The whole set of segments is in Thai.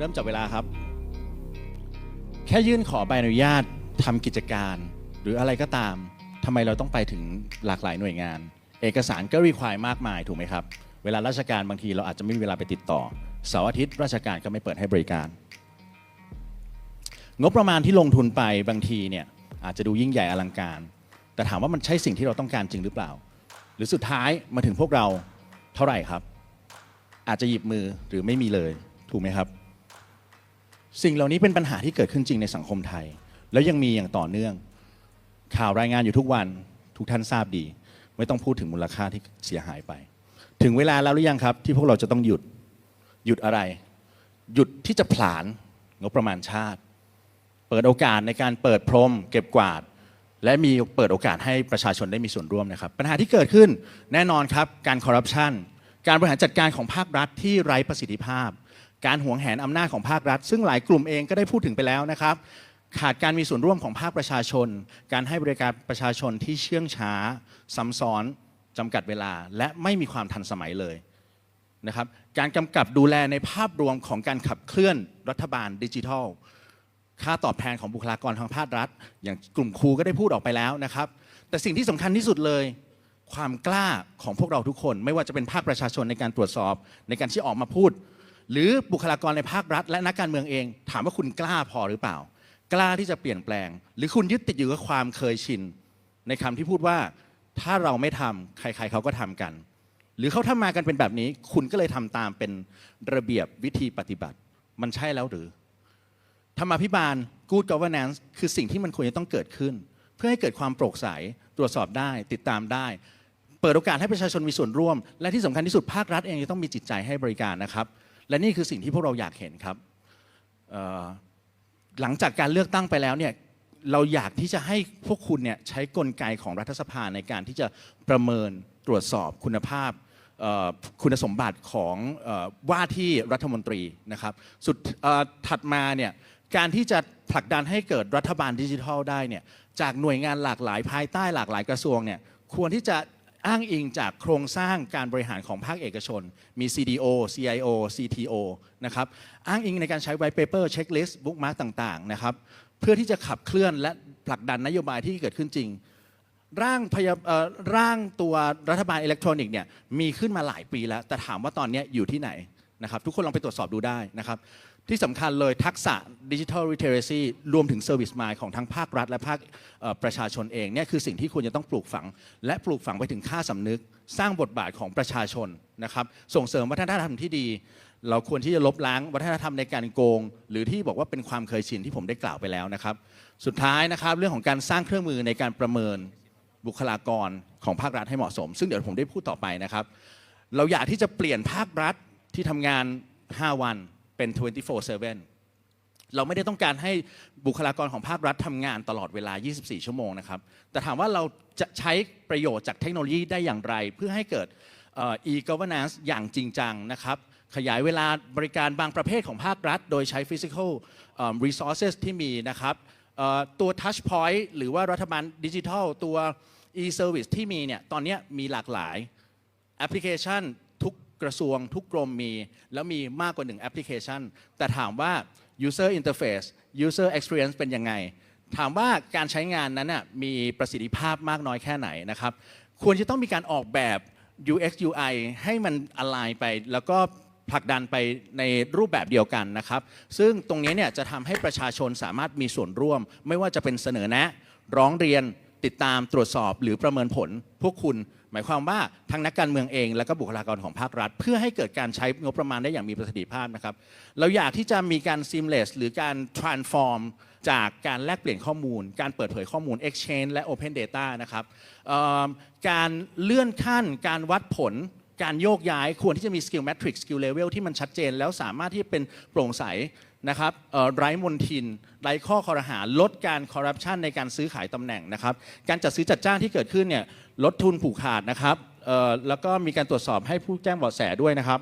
เริ่มจับเวลาครับ แค่ยื่นขอใบอนุญาตทำกิจการ หรืออะไรก็ตามทำไมเราต้องไปถึงหลากหลายหน่วยงาน เอกสารก็รีควายมากมายถูกไหมครับ เวลาราชการบางทีเราอาจจะไม่มีเวลาไปติดต่อเสาร์อาทิตย์ราชการก็ไม่เปิดให้บริการ งบประมาณที่ลงทุนไปบางทีเนี่ยอาจจะดูยิ่งใหญ่อลังการ แต่ถามว่ามันใช่สิ่งที่เราต้องการจริงหรือเปล่า หรือสุดท้ายมาถึงพวกเราเท่าไหร่ครับ อาจจะหยิบมือหรือไม่มีเลยถูกไหมครับ สิ่งเหล่านี้เป็นปัญหาที่เกิดขึ้นจริงในสังคมไทย แล้วยังมีอย่างต่อเนื่อง ข่าวรายงานอยู่ทุกวันทุกท่านทราบดี ไม่ต้องพูดถึงมูลค่าที่เสียหายไป ถึงเวลาแล้วหรือยังครับ ที่พวกเราจะต้องหยุดหยุดอะไร หยุดที่จะผลาญงบประมาณชาติ เปิดโอกาสในการเปิดพรม เก็บกวาด และมีเปิดโอกาสให้ประชาชนได้มีส่วนร่วมนะครับ ปัญหาที่เกิดขึ้นแน่นอนครับการคอร์รัปชันการบริหารจัดการของภาครัฐที่ไร้ประสิทธิภาพ การหวงแหนอำนาจของภาครัฐ ซึ่งหลายกลุ่มเองก็ได้พูดถึงไปแล้วนะครับ ขาดการมีส่วนร่วมของภาคประชาชน การให้บริการประชาชนที่เชื่องช้าซ้ำซ้อนจำกัดเวลา และไม่มีความทันสมัยเลยนะครับการกำกับดูแลในภาพรวมของการขับเคลื่อนรัฐบาลดิจิทัล ค่าตอบแทนของบุคลากรทางภาครัฐ อย่างกลุ่มครูก็ได้พูดออกไปแล้วนะครับ แต่สิ่งที่สำคัญที่สุดเลย ความกล้าของพวกเราทุกคน ไม่ว่าจะเป็นภาคประชาชนในการตรวจสอบ ในการที่ออกมาพูด หรือบุคลากรในภาครัฐ และนักการเมืองเอง ถามว่าคุณกล้าพอหรือเปล่า กล้าที่จะเปลี่ยนแปลง หรือคุณยึดติดอยู่กับความเคยชิน ในคำที่พูดว่าถ้าเราไม่ทำใคร ๆเขาก็ทำกัน หรือเขาทำมากันเป็นแบบนี้ คุณก็เลยทำตามเป็นระเบียบวิธีปฏิบัติ มันใช่แล้วหรือธรรมาภิบาล good governance คือสิ่งที่มันควรจะต้องเกิดขึ้น เพื่อให้เกิดความโปร่งใสตรวจสอบได้ ติดตามได้ เปิดโอกาสให้ประชาชนมีส่วนร่วม และที่สำคัญที่สุดภาครัฐเองจะต้องมีจิตใจให้บริการนะครับ และนี่คือสิ่งที่พวกเราอยากเห็นครับหลังจากการเลือกตั้งไปแล้วเนี่ยเราอยากที่จะให้พวกคุณเนี่ยใช้กลไกของรัฐสภาในการที่จะประเมินตรวจสอบคุณภาพคุณสมบัติของอว่าที่รัฐมนตรีนะครับสุดถัดมาเนี่ยการที่จะผลักดันให้เกิดรัฐบาลดิจิทัลได้เนี่ยจากหน่วยงานหลากหลายภายใต้หลากหลายกระทรวงเนี่ยควรที่จะ อ้างอิงจากโครงสร้างการบริหารของภาคเอกชน มี CDO CIO CTO นะครับ อ้างอิงในการใช้ white paper checklist bookmark ต่าง ๆ นะครับ เพื่อที่จะขับเคลื่อนและผลักดันนโยบายที่เกิดขึ้นจริง ร่างพยาอ่อร่างตัวรัฐบาลอิเล็กทรอนิกส์เนี่ยมีขึ้นมาหลายปีแล้ว แต่ถามว่าตอนนี้อยู่ที่ไหนนะครับ ทุกคนลองไปตรวจสอบดูได้นะครับ ที่สำคัญเลยทักษะดิจิทัล literacy รวมถึง Service Mind ของทั้งภาครัฐ และภาคประชาชนเองเนี่ยคือสิ่งที่ควรจะต้องปลูกฝัง และปลูกฝังไปถึงค่าสำนึก สร้างบทบาทของประชาชนนะครับส่งเสริมวัฒนธรรมที่ดี เราควรที่จะลบล้างวัฒนธรรมในการโกง หรือที่บอกว่าเป็นความเคยชินที่ผมได้กล่าวไปแล้วนะครับ สุดท้ายนะครับเรื่องของการสร้างเครื่องมือในการประเมินบุคลากรของภาครัฐให้เหมาะสม ซึ่งเดี๋ยวผมได้พูดต่อไปนะครับ เราอยากที่จะเปลี่ยนภาครัฐที่ทำงาน 5 วัน เป็น 24/7 เราไม่ได้ต้องการให้บุคลากรของภาครัฐทำงานตลอดเวลา 24 ชั่วโมงนะครับ แต่ถามว่าเราจะใช้ประโยชน์จากเทคโนโลยีได้อย่างไร เพื่อให้เกิดอ่อ e-governance อย่างจริงจังนะครับขยายเวลาบริการบางประเภทของภาครัฐ โดยใช้ physical เอ่อ resources ที่มีนะครับตัว touch point หรือว่ารัฐบาลดิจิทัลตัว e-service ที่มีเนี่ยตอนนี้มีหลากหลายแอปพลิเคชัน กระทรวงทุกกรมมี แล้วมีมากกว่าหนึ่งแอปพลิเคชัน แต่ถามว่า user interface user experience เป็นยังไง ถามว่าการใช้งานนั้นน่ะมีประสิทธิภาพมากน้อยแค่ไหนนะครับ ควรจะต้องมีการออกแบบ UX UI ให้มันอ l i g n ไปแล้วก็ผลักดันไปในรูปแบบเดียวกันนะครับ ซึ่งตรงนี้เนี่ยจะทำให้ประชาชนสามารถมีส่วนร่วม ไม่ว่าจะเป็นเสนอแนะ ร้องเรียนติดตามตรวจสอบหรือประเมินผล พวกคุณ หมายความว่าทั้งนักการเมืองเอง และก็บุคลากรของภาครัฐ เพื่อให้เกิดการใช้งบประมาณได้อย่างมีประสิทธิภาพนะครับ เราอยากที่จะมีการ seamless หรือการ transform จากการแลกเปลี่ยนข้อมูล การเปิดเผยข้อมูล exchange และ open data นะครับการเลื่อนขั้นการวัดผลการโยกย้ายควรที่จะมี skill matrix skill level ที่มันชัดเจน แล้วสามารถที่เป็นโปร่งใส นะครับไร้มนทินไร้ข้อคอรหาลดการคอร์รัปชันในการซื้อขายตำแหน่งนะครับ การจัดซื้อจัดจ้างที่เกิดขึ้นเนี่ยลดทุนผูกขาดนะครับแล้วก็มีการตรวจสอบให้ผู้แจ้งเบาะแสด้วยนะครับ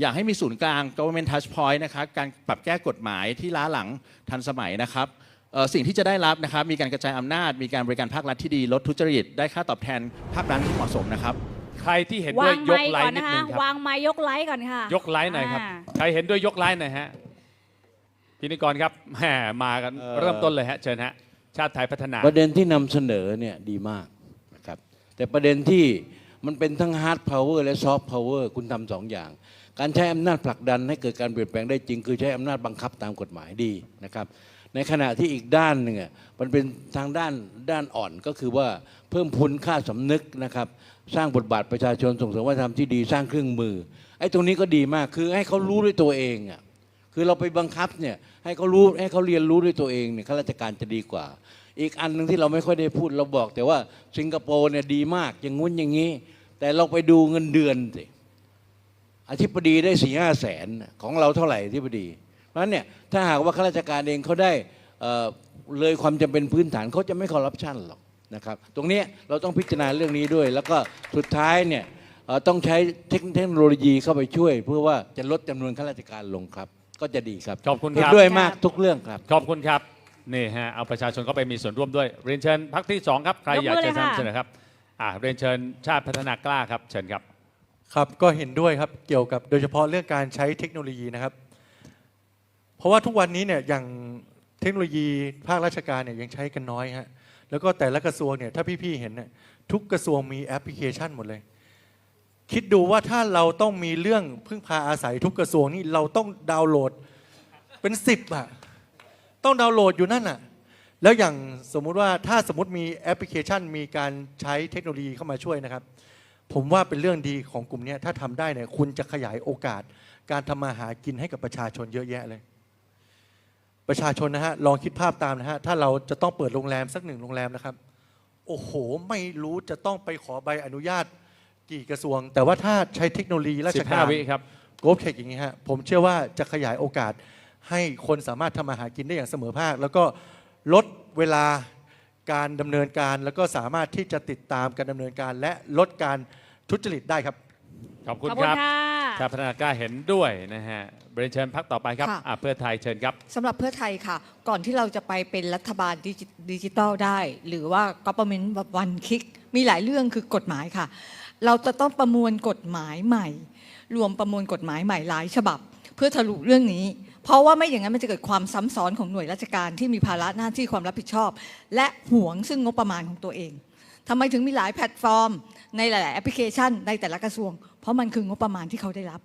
อยากให้มีศูนย์กลาง government touch point นะครับการปรับแก้กฎหมายที่ล้าหลังทันสมัยนะครับสิ่งที่จะได้รับนะครับ มีการกระจายอำนาจ มีการบริการภาครัฐที่ดี ลดทุจริต ได้ค่าตอบแทนภาครัฐที่เหมาะสมนะครับ ใครที่เห็นด้ววายงยไม้กไลก่อนน์นิดนะนึคะงครับ วางไม้ยกไลค์ก่อนค่ะยกไลน์หน่อยครับอ่าใครเห็นด้วยยกไลน์หน่อยฮะพิธีกรครับแหมมากันเอ่อ เริ่มต้นเลยฮะเชิญฮะ ชาติไทยพัฒนา ประเด็นที่นำเสนอเนี่ยดีมากนะครับแต่ประเด็นที่มันเป็นทั้งฮาร์ดพาวเวอร์และซอฟต์พาวเวอร์คุณทำสองอย่าง การใช้อำนาจผลักดันให้เกิดการเปลี่ยนแปลงได้จริง คือใช้อำนาจบังคับตามกฎหมายดีนะครับในขณะที่อีกด้านหนึ่งอะมันเป็นทางด้านด้านอ่อนก็คือว่าเพิ่มพูนค่าสำนึกนะครับ สร้างบทบาทประชาชนส่งเสริมวัฒนธรรมที่ดีสร้างเครื่องมือไอ้ตรงนี้ก็ดีมากคือให้เขารู้ด้วยตัวเองอะคือเราไปบังคับเนี่ยให้เขารู้ให้เขาเรียนรู้ด้วยตัวเองเนี่ยข้าราชการจะดีกว่า อีกอันหนึ่งที่เราไม่ค่อยได้พูดเราบอก แต่ว่าสิงคโปร์เนี่ยดีมากอย่างงุ้นอย่างนี้ แต่เราไปดูเงินเดือนสิอธิบดีได้สี่ห้าแสนของเราเท่าไหร่อธิบดี เพราะนั้นเนี่ยถ้าหากว่าข้าราชการเองเขาได้เเลยความจำเป็นพื้นฐานเขาจะไม่คอร์รัปชันหรอก นะครับตรงเนี้ยเราต้องพิจารณาเรื่องนี้ด้วย แล้วก็สุดท้ายเนี่ยเอ่อต้องใช้เทคเทคโนโลยีเข้าไปช่วย เพื่อว่าจะลดจำนวนข้าราชการลงครับ ก็จะดีครับขอบคุณเห็คนรับด้วยมากทุกเรื่องครับขอบคุณครับนี่ฮะเอาประชาชนเข้าไปมีส่วนร่วมด้วยเรียนเชิญพักที่สองครับใครยกอยากมือจะเลยค่ะนำเสนอครับอ่าเรียนเชิญชาติพัฒนากล้าครับเชิญครับครับก็เห็นด้วยครับเกี่ยวกับโดยเฉพาะเรื่องการใช้เทคโนโลยีนะครับ เพราะว่าทุกวันนี้เนี่ยอย่างเทคโนโลยีภาคราชการเนี่ยยังใช้กันน้อยฮะ แล้วก็แต่ละกระทรวงเนี่ยถ้าพี่ๆเห็นเนี่ยทุกกระทรวงมีแอปพลิเคชันหมดเลย คิดดูว่าถ้าเราต้องมีเรื่องพึ่งพาอาศัยทุกกระทรวงนี่เราต้องดาวน์โหลดเป็นสิบอะต้องดาวน์โหลดอยู่นั่นอะแล้วอย่างสมมุติว่าถ้าสมมติมีแอปพลิเคชัน มีการใช้เทคโนโลยีเข้ามาช่วยนะครับ ผมว่าเป็นเรื่องดีของกลุ่มนี้ถ้าทำได้เนี่ยคุณจะขยายโอกาส การทำมาหากินให้กับประชาชนเยอะแยะเลย ประชาชนนะฮะลองคิดภาพตามนะฮะถ้าเราจะต้องเปิดโรงแรมสักหนึ่งโรงแรมนะครับ โอ้โห ไม่รู้จะต้องไปขอใบอนุญาตกี่กระทรวง แต่ว่าถ้าใช้เทคโนโลยีราชการ15วิครับโกลบเทคอย่างนี้ฮะผมเชื่อว่าจะขยายโอกาสให้คนสามารถทำมาหากินได้อย่างเสมอภาค แล้วก็ลดเวลาการดำเนินการแล้วก็สามารถที่จะติดตามการดำเนินการ และลดการทุจริตได้ครับ ขอบคุณขอบคคุณรับ ค่ะ ชาติพัฒนากล้าเห็นด้วยนะฮะเรียนเชิญพักต่อไปครับค่ะ อ่าเพื่อไทยเชิญครับ สำหรับเพื่อไทยค่ะ ก่อนที่เราจะไปเป็นรัฐบาลดิจิดิจิตอลได้ หรือว่า government แบบ one click มีหลายเรื่องคือกฎหมายค่ะ เราจะต้องประมวลกฎหมายใหม่ รวมประมวลกฎหมายใหม่หลายฉบับ เพื่อทะลุเรื่องนี้ เพราะว่าไม่อย่างนั้นมันจะเกิดความซ้ำซ้อนของหน่วยราชการที่มีภาระหน้าที่ความรับผิดชอบ และห่วงซึ่งงบประมาณของตัวเอง ทำไมถึงมีหลายแพลตฟอร์ม ในหลาย ๆ แอปพลิเคชัน ในแต่ละกระทรวง เพราะมันคืองบประมาณที่เขาได้รับ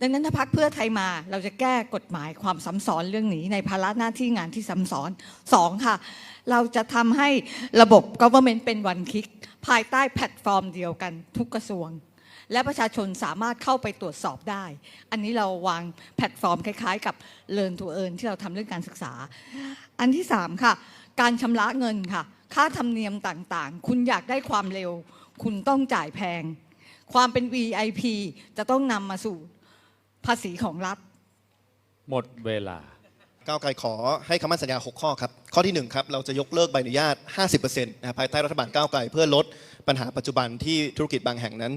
ดังนั้นถ้าพักเพื่อไทยมาเราจะแก้กฎหมายความซ้ำซ้อนเรื่องนี้ในภาระหน้าที่งานที่ซ้ำซ้อนสองค่ะ เราจะทำให้ระบบ government เป็นวันคิก ภายใต้แพลตฟอร์มเดียวกันทุกกระทรวง และประชาชนสามารถเข้าไปตรวจสอบได้ อันนี้เราวางแพลตฟอร์มคล้าย ๆ กับ Learn to Earn ที่เราทำเรื่องการศึกษา อันที่สามค่ะ การชำระเงินค่ะ ค่าธรรมเนียมต่างๆ คุณอยากได้ความเร็ว คุณต้องจ่ายแพง ความเป็น VIP จะต้องนำมาสู่ภาษีของรัฐ หมดเวลา ก้าวไกลขอให้คำมั่นสัญญา 6 ข้อครับ ข้อที่1ครับเราจะยกเลิกใบอนุญาต 50%นะครับภายใต้รัฐบาลก้าวไกลเพื่อลดปัญหาปัจจุบันที่ธุรกิจบางแห่งนั้น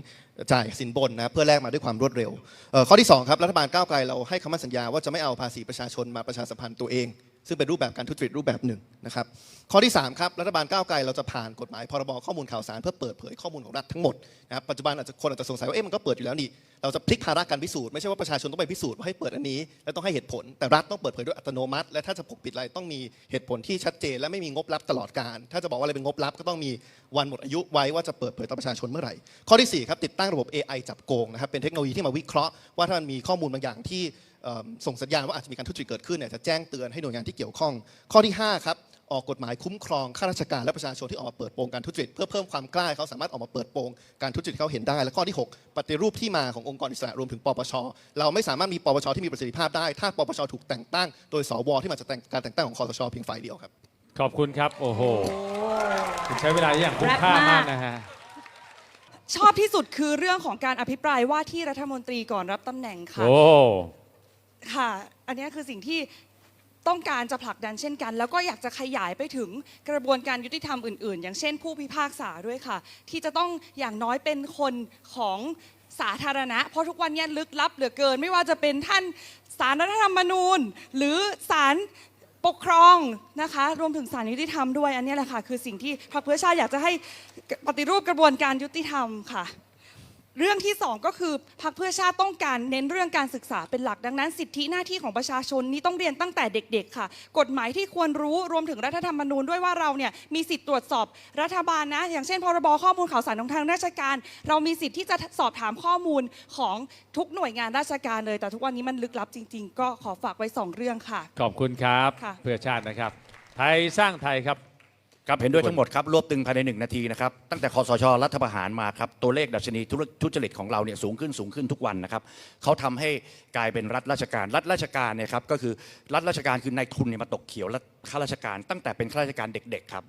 จ่ายสินบนนะเพื่อแลกมาด้วยความรวดเร็วเอ่อข้อที่2ครับรัฐบาลก้าวไกลเราให้คำมั่นสัญญาว่าจะไม่เอาภาษีประชาชนมาประชาสัมพันธ์ตัวเอง ซึ่งเป็นรูปแบบการทุจริตรูปแบบหนึ่งนะครับข้อที่3ครับรัฐบาลก้าวไกลเราจะผ่านกฎหมายพรบข้อมูลข่าวสารเพื่อเปิดเผยข้อมูลของรัฐทั้งหมดนะครับปัจจุบันอาจจะคนอาจจะสงสัยว่าเอ๊ะมันก็เปิดอยู่แล้วนี่เราจะพลิกภาระการพิสูจน์ไม่ใช่ว่าประชาชนต้องไปพิสูจน์ว่าให้เปิดอันนี้ และต้องให้เหตุผลแต่รัฐต้องเปิดเผยด้วยอัตโนมัติ และถ้าจะปกปิดอะไรต้องมีเหตุผลที่ชัดเจน และไม่มีงบลับตลอดการ ถ้าจะบอกว่าอะไรเป็นงบลับก็ต้องมีวันหมดอายุไว้ว่าจะเปิดเผยต่อประชาชนเมื่อไหร่ข้อที่สี่ครับติดตั้งระบบ AI จับโกงนะครับเป็นเทคโนโลยีที่มาวิเคราะห์ว่าถ้ามันมีข้อมูลบางอย่างที่ ส่งสัญญาณว่าอาจจะมีการทุจริตเกิดขึ้นเนี่ยจะแจ้งเตือนให้หน่วยงานที่เกี่ยวข้อง ข้อที่ห้าครับออกกฎหมายคุ้มครองข้าราชการและประชาชนที่ออกมาเปิดโปงการทุจริตเพื่อเพิ่มความกล้าให้เขาสามารถออกมาเปิดโปงการทุจริตให้เขาเห็นได้ และข้อที่ 6 ปฏิรูปที่มาขององค์กรอิสระรวมถึงปปช เราไม่สามารถมีปปชที่มีประสิทธิภาพได้ ถ้าปปชถูกแต่งตั้ง โดยสวที่มาจากการแต่งตั้งของคอสชเพียงฝ่ายเดียวครับ ขอบคุณครับ โอ้โหคุณใช้เวลาอย่างคุ้มค่ามากนะฮะชอบที่สุดคือเรื่องของการอภิปรายว่าที่รัฐมนตรีก่อนรับตำแหน่งค่ะโอ้ ค่ะ อันนี้คือสิ่งที่ต้องการจะผลักดันเช่นกัน แล้วก็อยากจะขยายไปถึงกระบวนการยุติธรรมอื่น ๆ อย่างเช่น ผู้พิพากษาด้วยค่ะ ที่จะต้องอย่างน้อยเป็นคนของสาธารณะ เพราะทุกวันนี้ลึกลับเหลือเกิน ไม่ว่าจะเป็นท่านสารรัฐธรรมนูญ หรือศาลปกครองนะคะรวมถึงศาลยุติธรรมด้วยอันนี้แหละค่ะคือสิ่งที่พรรคเพื่อชาติอยากจะให้ปฏิรูปกระบวนการยุติธรรมค่ะ เรื่องที่สองก็คือพรรคเพื่อชาติต้องการเน้นเรื่องการศึกษาเป็นหลักดังนั้น สิทธิหน้าที่ของประชาชนนี่ต้องเรียนตั้งแต่เด็กๆค่ะ กฎหมายที่ควรรู้รวมถึงรัฐธรรมนูญด้วยว่าเราเนี่ยมีสิทธิ์ตรวจสอบรัฐบาลนะ อย่างเช่นพรบข้อมูลข่าวสารของทางราชการ เรามีสิทธิ์ที่จะสอบถามข้อมูลของทุกหน่วยงานราชการเลย แต่ทุกวันนี้มันลึกลับจริง ๆ ก็ขอฝากไว้สองเรื่องค่ะ ขอบคุณครับค่ะเพื่อชาตินะครับ ไทยสร้างไทยครับ ครับเห็นด้วยทั้งหมดครับรวบตึงภายในหนึ่งนาทีนะครับตั้งแต่คอสชรัฐประหารมาครับตัวเลขดัชนีทุทุจริตของเราเนี่ยสูงขึ้นสูงขึ้นทุกวันนะครับเขาทำให้กลายเป็นรัฐราชการรัฐราชการเนี่ยครับก็คือรัฐราชการคือนายทุนเนี่ยมาตกเขียวและข้าราชการ ตั้งแต่เป็นข้าราชการเด็กๆครับ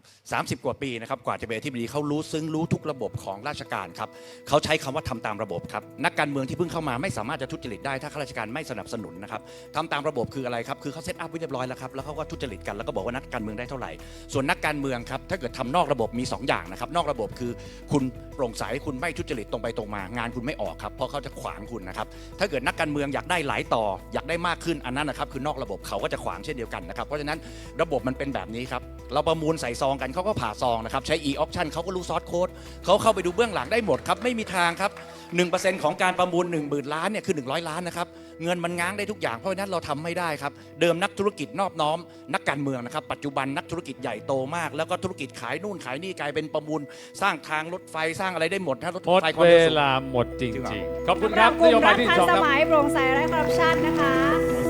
30 กว่าปีนะครับกว่าจะเป็นอธิบดีเขารู้ซึ้งรู้ทุกระบบของราชการครับเขาใช้คำว่าทำตามระบบครับนักการเมืองที่เพิ่งเข้ามาไม่สามารถจะทุจริตได้ถ้าข้าราชการไม่สนับสนุนนะครับทำตามระบบคืออะไรครับคือเขาเซตอัพไว้เรียบร้อยแล้วครับแล้วเขาก็ทุจริตกันแล้วก็บอกว่านักการเมืองได้เท่าไหร่ส่วนนักการเมืองครับ ถ้าเกิดทำนอกระบบมี 2 อย่างนะครับ นอกระบบคือคุณโปร่งใสคุณไม่ทุจริตตรงไปตรงมา งานคุณไม่ออกครับ เพราะเขาจะขวางคุณนะครับ ถ้าเกิดนักการเมืองอยากได้หลายต่อ อยากได้มากขึ้นอันนั้นนะครับคือนอกระบบเขาก็จะขวางเช่นเดียวกันนะครับ เพราะฉะนั้นระบบมันเป็นแบบนี้ครับ เราประมูลใส่ซองกันเขาก็ผ่าซองนะครับ ใช้ e option เขาก็รู้ซอสโค้ดเขาเข้าไปดูเบื้องหลังได้หมดครับ ไม่มีทางครับ1%ของการประมูล 1 0,000ล้านเนี่ยคือ 100 ล้านนะครับเงินมันง้างได้ทุกอย่างเพราะฉะนั้นเราทำไม่ได้ครับเดิมนักธุรกิจนอบน้อม นักการเมืองนะครับปัจจุบันนักธุรกิจใหญ่โตมากแล้วก็ธุรกิจขายนู่นขายนี่กลายเป็นประมูล สร้างทางรถไฟสร้างอะไรได้หมดนะรถหมดไฟความเวเร็วสูง ลาหมดจจริงเหรอริงๆ ขอบคุณครับนกลุ่โยมบารัยฐที่ทันสองสครับมัยโปร่งใสไร้คอร์รัปชันนะคะ